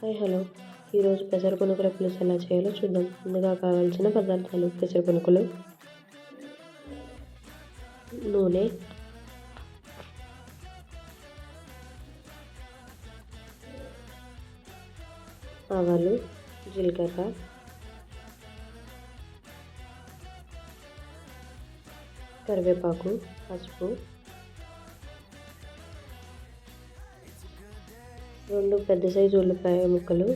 Hi hello. ఈరోజు పెసర పునుకుల పులుసు ఎలా చేయాలో చూద్దాం. ముందుగా కావాల్సిన పదార్థాలు పెసర పునుకులు నూనె ఆవాలు జీలకర్ర కరివేపాకు పసుపు రెండు పెద్ద సైజు ఉల్లిపాయ ముక్కలు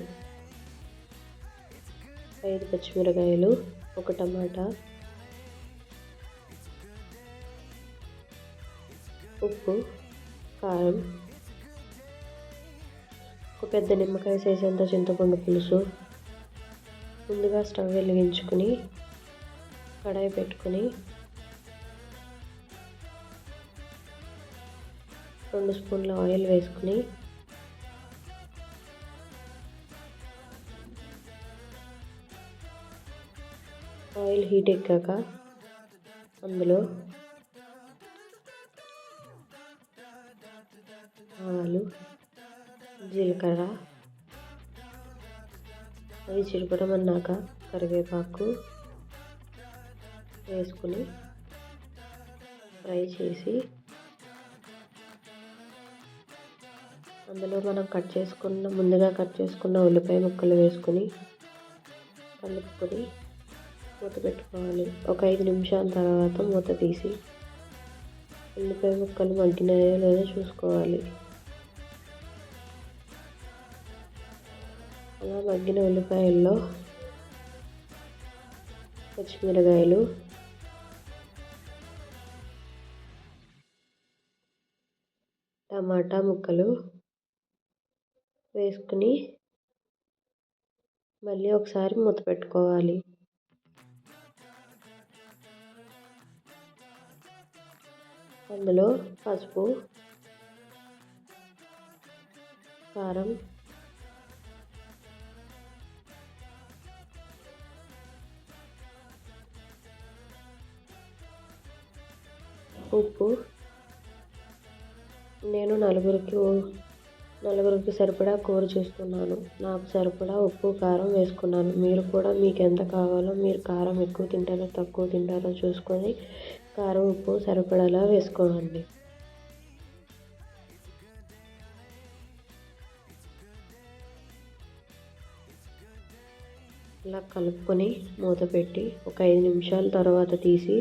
ఐదు పచ్చిమిరకాయలు ఒక టమాటా ఉప్పు కారం ఒక పెద్ద నిమ్మకాయ సైజు అంత చింతపండు పులుసు. ముందుగా స్టవ్ వెలిగించుకుని కడాయి పెట్టుకుని రెండు స్పూన్ల ఆయిల్ వేసుకుని ఆయిల్ హీట్ ఎక్కాక అందులో ఆవాలు జీలకర్ర అవి చిరపడం అన్నాక కరివేపాకు వేసుకుని ఫ్రై చేసి అందులో మనం కట్ చేసుకున్న ముందుగా కట్ చేసుకున్న ఉల్లిపాయ ముక్కలు వేసుకొని కలుపుకొని మూత పెట్టుకోవాలి. ఒక ఐదు నిమిషాల తర్వాత మూత తీసి ఉల్లిపాయ ముక్కలు మగ్గినాయో లేదో చూసుకోవాలి. అలా మగ్గిన ఉల్లిపాయల్లో పచ్చిమిరకాయలు టమాటా ముక్కలు వేసుకుని మళ్ళీ ఒకసారి మూత పెట్టుకోవాలి. అందులో పసుపు కారం ఉప్పు. నేను నలుగురికి నలుగురికి సరిపడా కూర చేస్తున్నాను నాకు సరిపడా ఉప్పు కారం వేసుకున్నాను. మీరు కూడా మీకు ఎంత కావాలో మీరు కారం ఎక్కువ తింటారో తక్కువ తింటారో చూసుకొని కారం ఉప్పు సరిపడేలా వేసుకోండి ఇలా కలుపుకొని మూత పెట్టి ఒక ఐదు నిమిషాల తర్వాత తీసి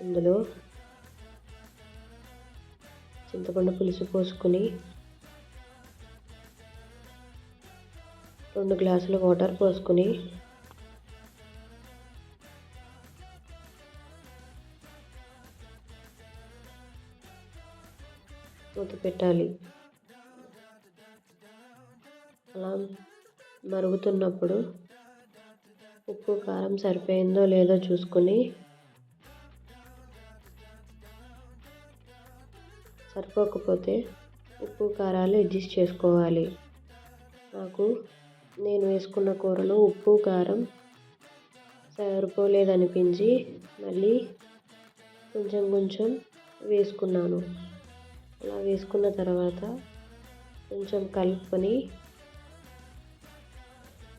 అందులో చింతపండు పులుసు పోసుకొని రెండు గ్లాసులు వాటర్ పోసుకొని మూత పెట్టాలి అలా మరుగుతున్నప్పుడు ఉప్పు కారం సరిపోయిందో లేదో చూసుకొని సరిపోకపోతే ఉప్పు కారాలు అడ్జస్ట్ చేసుకోవాలి. నాకు నేను వేసుకున్న కూరలో ఉప్పు కారం సరిపోలేదనిపించి మళ్ళీ కొంచెం కొంచెం వేసుకున్నాను. అలా వేసుకున్న తర్వాత కొంచెం కలుపుకొని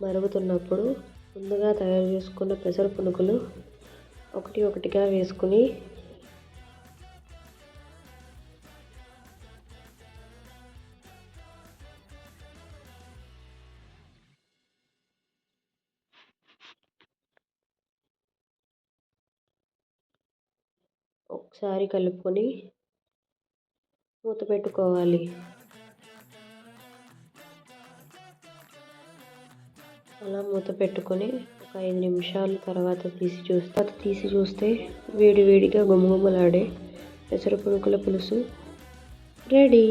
మరుగుతున్నప్పుడు ముందుగా తయారు చేసుకున్న పెసర పునుకులు ఒకటి ఒకటిగా వేసుకుని ఒకసారి కలుపుకొని మూత పెట్టుకోవాలి. అలా మూత పెట్టుకొని ఒక ఐదు నిమిషాల తర్వాత తీసి చూస్తే. తీసి చూస్తే వేడి వేడిగా గుమగుమలాడే పెసర పునుకుల పులుసు రెడీ.